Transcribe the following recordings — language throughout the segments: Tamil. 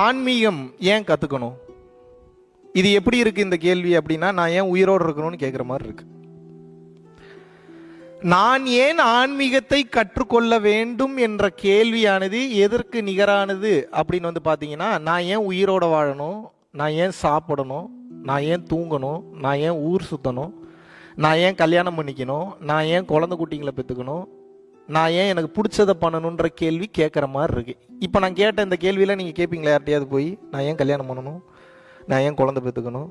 ஆன்மீகம் ஏன் கற்றுக்கணும் இது எப்படி இருக்குது இந்த கேள்வி அப்படின்னா நான் ஏன் உயிரோடு இருக்கணும்னு கேட்குற மாதிரி இருக்கு. நான் ஏன் ஆன்மீகத்தை கற்றுக்கொள்ள வேண்டும் என்ற கேள்வியானது எதற்கு நிகரானது அப்படின்னு வந்து பார்த்தீங்கன்னா நான் ஏன் உயிரோட வாழணும்? நான் ஏன் சாப்பிடணும்? நான் ஏன் தூங்கணும்? நான் ஏன் ஊர் சுற்றணும் நான் ஏன் கல்யாணம் பண்ணிக்கணும்? நான் ஏன் குழந்தை குட்டிங்களை பெற்றுக்கணும் நான் ஏன் எனக்கு பிடிச்சதை பண்ணணுன்ற கேள்வி கேட்குற மாதிரி இருக்குது இப்போ நான் கேட்ட இந்த கேள்வியில் நீங்கள் கேட்பீங்களா யார்ட்டையாவது போய் நான் ஏன் கல்யாணம் பண்ணணும்? நான் ஏன் குழந்தை பெற்றுக்கணும்?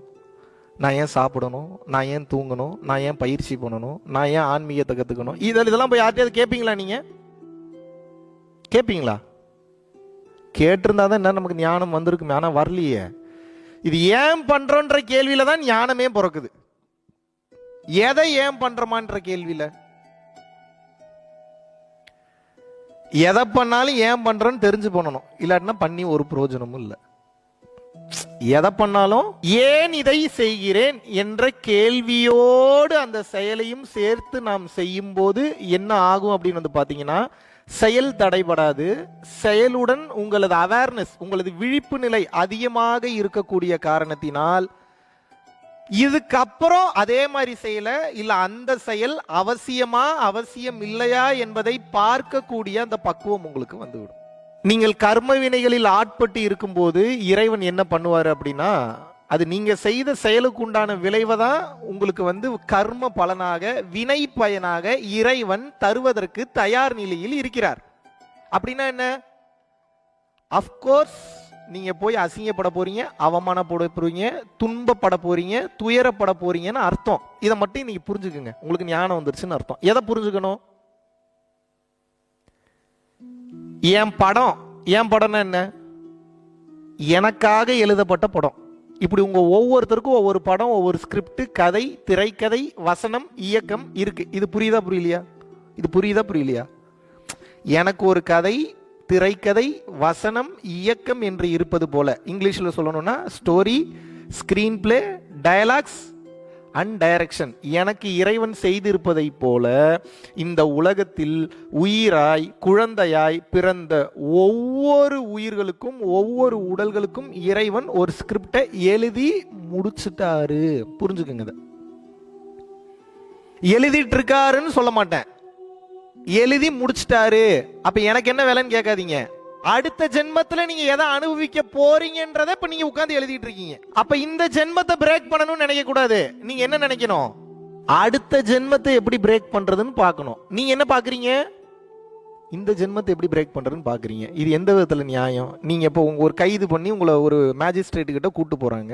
நான் ஏன் சாப்பிடணும்? நான் ஏன் தூங்கணும்? நான் ஏன் பயிற்சி பண்ணணும்? நான் ஏன் ஆன்மீகத்தை கற்றுக்கணும் இதில் இதெல்லாம் போய் யார்ட்டையாவது கேட்பீங்களா நீங்கள் கேட்பீங்களா கேட்டிருந்தா தான் என்ன நமக்கு ஞானம் வந்திருக்குமே ஆனால் வரலையே. இது ஏன் பண்ணுறோன்ற கேள்வியில் தான் ஞானமே பிறக்குது. எதை ஏன் பண்ணுறமான்ற கேள்வியில்? எதை பண்ணாலும் ஏன் பண்றோன்னு தெரிஞ்சு பண்ணணும். இல்லாட்டினா பண்ணி ஒரு பிரயோஜனமும் இல்லை. எதை பண்ணாலும் ஏன் இதை செய்கிறேன் என்ற கேள்வியோடு அந்த செயலையும் சேர்த்து நாம் செய்யும் போது என்ன ஆகும் அப்படின்னு வந்து பாத்தீங்கன்னா செயல் தடைபடாது. செயலுடன் உங்களது அவேர்னஸ் உங்களது விழிப்பு நிலை அதிகமாக இருக்கக்கூடிய காரணத்தினால் இதுக்கப்புறம் அதே மாதிரி செயல இல்ல அந்த செயல் அவசியமா அவசியம் இல்லையா என்பதை பார்க்கக்கூடிய அந்த பக்குவம் உங்களுக்கு வந்துவிடும். நீங்கள் கர்ம வினைகளில் ஆட்பட்டு இருக்கும்போது இறைவன் என்ன பண்ணுவார் அப்படின்னா அது நீங்க செய்த செயலுக்கு உண்டான விளைவை தான் உங்களுக்கு வந்து கர்ம பலனாக வினை பயனாக இறைவன் தருவதற்கு தயார் நிலையில் இருக்கிறார். அப்படின்னா என்ன? அஃப்கோர்ஸ் நீங்கள் போய் அசிங்கப்பட போகிறீங்க அவமானப்பட போகிறீங்க துன்பப்பட போகிறீங்க துயரப்பட போகிறீங்கன்னு அர்த்தம். இதை மட்டும் நீங்கள் புரிஞ்சுக்குங்க. உங்களுக்கு ஞானம் வந்துருச்சுன்னு அர்த்தம். எதை புரிஞ்சுக்கணும்? என் படம் என் படம்னா என்ன? எனக்காக எழுதப்பட்ட படம். இப்படி உங்கள் ஒவ்வொருத்தருக்கும் ஒவ்வொரு படம் ஒவ்வொரு ஸ்கிரிப்ட் கதை திரைக்கதை வசனம் இயக்கம் இருக்குது இது புரியுதா புரியலையா? இது புரியுதா புரியலையா? எனக்கு ஒரு கதை திரைக்கதை வசனம் இயக்கம் என்று இருப்பது போல. இங்கிலீஷில் சொல்லணும்னா story screenplay dialogues and direction எனக்கு இறைவன் செய்திருப்பதை போல இந்த உலகத்தில் உயிராய் குழந்தையாய் பிறந்த ஒவ்வொரு உயிர்களுக்கும் ஒவ்வொரு உடல்களுக்கும் இறைவன் ஒரு ஸ்கிரிப்டை எழுதி முடிச்சிட்டாரு. புரிஞ்சுக்கங்க இதை. எழுதிட்டு இருக்காருன்னு சொல்ல மாட்டேன். எழுதி முடிச்சிட்டாரு. அப்ப எனக்கு என்ன வேலைன்னு கேட்காதீங்க. அடுத்த ஜென்மத்துல நீங்க எதை அனுபவிக்க போறீங்கன்றத இப்ப நீங்க உட்காந்து எழுதிட்டு இருக்கீங்க. அப்ப இந்த ஜென்மத்தை பிரேக் பண்ணணும்னு நினைக்க கூடாது நீங்க என்ன நினைக்கணும்? அடுத்த ஜென்மத்தை எப்படி பிரேக் பண்றதுன்னு பார்க்கணும். நீங்க என்ன பாக்குறீங்க இந்த ஜென்மத்தை எப்படி பிரேக் பண்ணுறதுன்னு பார்க்குறீங்க இது எந்த விதத்தில் நியாயம்? நீங்கள் இப்போ உங்கள் ஒரு கைது பண்ணி உங்களை ஒரு மேஜிஸ்ட்ரேட்டு கிட்ட கூட்டு போகிறாங்க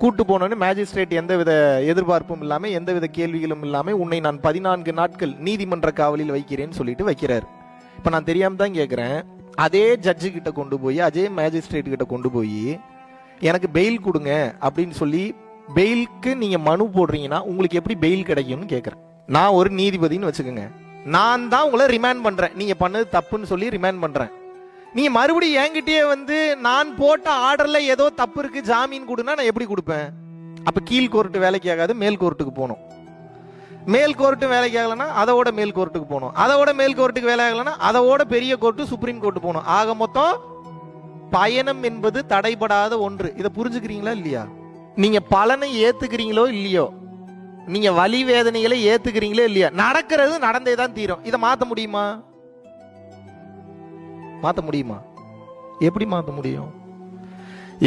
கூட்டு போனோன்னு மேஜிஸ்ட்ரேட் எந்த வித எதிர்பார்ப்பும் இல்லாமல் எந்த வித கேள்விகளும் இல்லாமல் உன்னை நான் பதினான்கு நாட்கள் நீதிமன்ற காவலில் வைக்கிறேன்னு சொல்லிட்டு வைக்கிறார். இப்போ நான் தெரியாமல் தான் கேட்குறேன் அதே ஜட்ஜு கிட்ட கொண்டு போய் அதே மேஜிஸ்ட்ரேட் கிட்ட கொண்டு போய் எனக்கு பெயில் கொடுங்க அப்படின்னு சொல்லி பெயிலுக்கு நீங்கள் மனு போடுறீங்கன்னா உங்களுக்கு எப்படி பெயில் கிடைக்கும்னு கேட்குறேன் நான் ஒரு நீதிபதின்னு வச்சுக்கோங்க. நான் தான் உங்களை ரிமைண்ட் பண்ணுறேன் நீங்கள் பண்ணது தப்புன்னு சொல்லி ரிமைண்ட் பண்ணுறேன் நீ மறுபடியும் என்கிட்டயே வந்து நான் போட்ட ஆர்டரில் ஏதோ தப்பு இருக்குது ஜாமீன் கொடுனா நான் எப்படி கொடுப்பேன்? அப்போ கீழ் கோர்ட்டு வேலைக்கு ஆகாது மேல் கோர்ட்டுக்கு போகணும். மேல் கோர்ட்டு வேலைக்கு ஆகலைன்னா அதோட மேல் கோர்ட்டுக்கு போகணும். அதோட மேல் கோர்ட்டுக்கு வேலை ஆகலைன்னா அதோட பெரிய கோர்ட்டு சுப்ரீம் கோர்ட்டு போகணும். ஆக மொத்தம் பயணம் என்பது தடைபடாத ஒன்று. இதை புரிஞ்சுக்கிறீங்களா இல்லையா? நீங்கள் பலனை ஏற்றுக்கிறீங்களோ இல்லையோ நீங்க வலி வேதனைகளை ஏத்துக்கிறீங்களோ இல்லையா நடக்கிறது நடந்தே தான் தீரும். இதை மாத்த முடியுமா? மாத்த முடியுமா? எப்படி மாத்த முடியும்?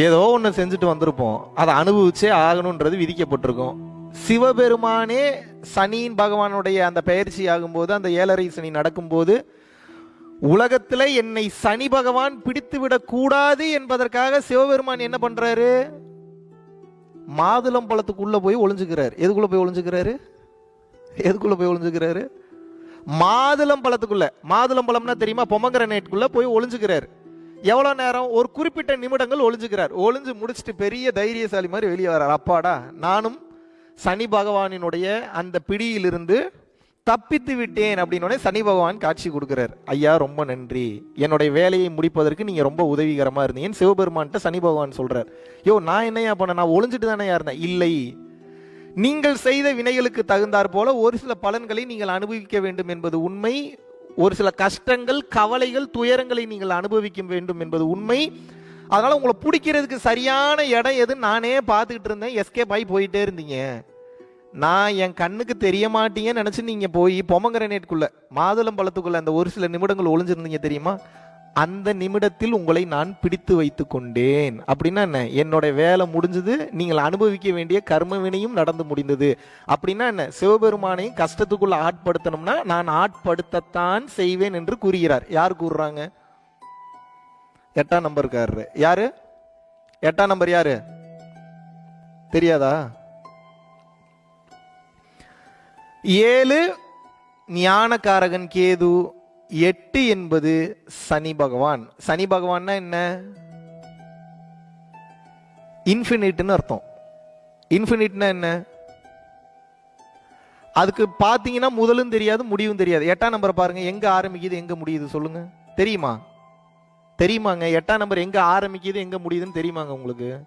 ஏதோ ஒன்று செஞ்சுட்டு வந்திருப்போம். அதை அனுபவிச்சே ஆகணுன்றது விதிக்கப்பட்டிருக்கும். சிவபெருமானே சனியின் பகவானுடைய அந்த பயிற்சி ஆகும்போது அந்த ஏழரை சனி நடக்கும்போது உலகத்தில் என்னை சனி பகவான் பிடித்து விடக்கூடாது என்பதற்காக சிவபெருமான் என்ன பண்ணுறாரு மாதுளம் பழத்துக்குள்ள போய் ஒளிஞ்சுக்கிறாரு. எதுக்குள்ள போய் ஒளிஞ்சுக்கிறாரு? எதுக்குள்ள போய் ஒளிஞ்சுக்கிறாரு? மாதுளம் பழத்துக்குள்ள. மாதுளம் பழம்னா தெரியுமா? பொமங்கரனேட்டுக்குள்ள போய் ஒளிஞ்சுக்கிறாரு. எவ்வளோ நேரம்? ஒரு குறிப்பிட்ட நிமிடங்கள் ஒளிஞ்சுக்கிறார். ஒளிஞ்சு முடிச்சுட்டு பெரிய தைரியசாலி மாதிரி வெளியே வர்றார். அப்பாடா நானும் சனி பகவானினுடைய அந்த பிடியிலிருந்து தப்பித்து விட்டேன் அப்படின்னு சனி பகவான் காட்சி கொடுக்குறார். ஐயா ரொம்ப நன்றி. என்னுடைய வேலையை முடிப்பதற்கு நீங்க ரொம்ப உதவிகரமா இருந்தீங்கன்னு சிவபெருமான்கிட்ட சனி பகவான் சொல்றார். யோ நான் என்னையா பண்ண நான் ஒளிஞ்சிட்டு தானே இருந்தேன். இல்லை. நீங்கள் செய்த வினைகளுக்கு தகுந்தாற் போல ஒரு சில பலன்களை நீங்கள் அனுபவிக்க வேண்டும் என்பது உண்மை. ஒரு சில கஷ்டங்கள் கவலைகள் துயரங்களை நீங்கள் அனுபவிக்க வேண்டும் என்பது உண்மை. அதனால உங்களை பிடிக்கிறதுக்கு சரியான இடம் எதுன்னு நானே பார்த்துக்கிட்டு இருந்தேன். எஸ்கேப் ஆகி போயிட்டே இருந்தீங்க. நான் என் கண்ணுக்கு தெரிய மாட்டீங்கன்னு நினச்சி நீங்கள் போய் பொமங்கரனேட்குள்ளே மாதுளம் பழத்துக்குள்ளே அந்த ஒரு சில நிமிடங்கள் ஒளிஞ்சிருந்தீங்க தெரியுமா? அந்த நிமிடத்தில் உங்களை நான் பிடித்து வைத்து கொண்டேன். அப்படின்னா என்ன? என்னோட வேலை முடிஞ்சது நீங்கள் அனுபவிக்க வேண்டிய கர்ம வினையும் நடந்து முடிந்தது. அப்படின்னா என்ன? சிவபெருமானையும் கஷ்டத்துக்குள்ள ஆட்படுத்தணும்னா நான் ஆட்படுத்தத்தான் செய்வேன் என்று கூறுகிறார். யார் கூறுறாங்க? எட்டாம் நம்பர்காரரு. யாரு? எட்டாம் நம்பர் யாரு? தெரியாதா? ஏழு ஞானகாரகன் கேது எட்டு என்பது சனி பகவான். சனி பகவான்னா என்ன? இன்ஃபினிட்னு அர்த்தம். இன்ஃபினிட்னா என்ன? அதுக்கு பார்த்தீங்கன்னா முதலும் தெரியாது முடிவும் தெரியாது. எட்டாம் நம்பரை பாருங்க எங்க ஆரம்பிக்குது எங்க முடியுது சொல்லுங்க. தெரியுமா? தெரியுமாங்க? எட்டாம் நம்பர் எங்க ஆரம்பிக்குது எங்க முடியுதுன்னு தெரியுமாங்க உங்களுக்கு?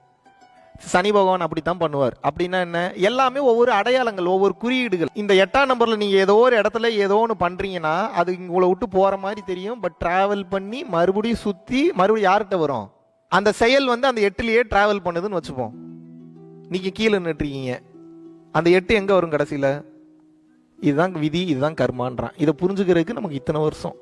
சனி பகவான் அப்படித்தான் பண்ணுவார். அப்படின்னா என்ன? எல்லாமே ஒவ்வொரு அடையாளங்கள் ஒவ்வொரு குறியீடுகள். இந்த எட்டாம் நம்பரில் நீங்கள் ஏதோ ஒரு இடத்துல ஏதோ ஒன்று பண்ணுறீங்கன்னா அது உங்களை விட்டு போகிற மாதிரி தெரியும். பட் ட்ராவல் பண்ணி மறுபடியும் சுற்றி மறுபடியும் யார்கிட்ட வரும்? அந்த செயல் வந்து அந்த எட்டுலேயே ட்ராவல் பண்ணுதுன்னு வச்சுப்போம். நீங்கள் கீழே நின்றுருக்கீங்க அந்த எட்டு எங்கே வரும் கடைசியில்? இதுதான் விதி இதுதான் கர்மான்றான். இதை புரிஞ்சுக்கிறதுக்கு நமக்கு இத்தனை வருஷம்.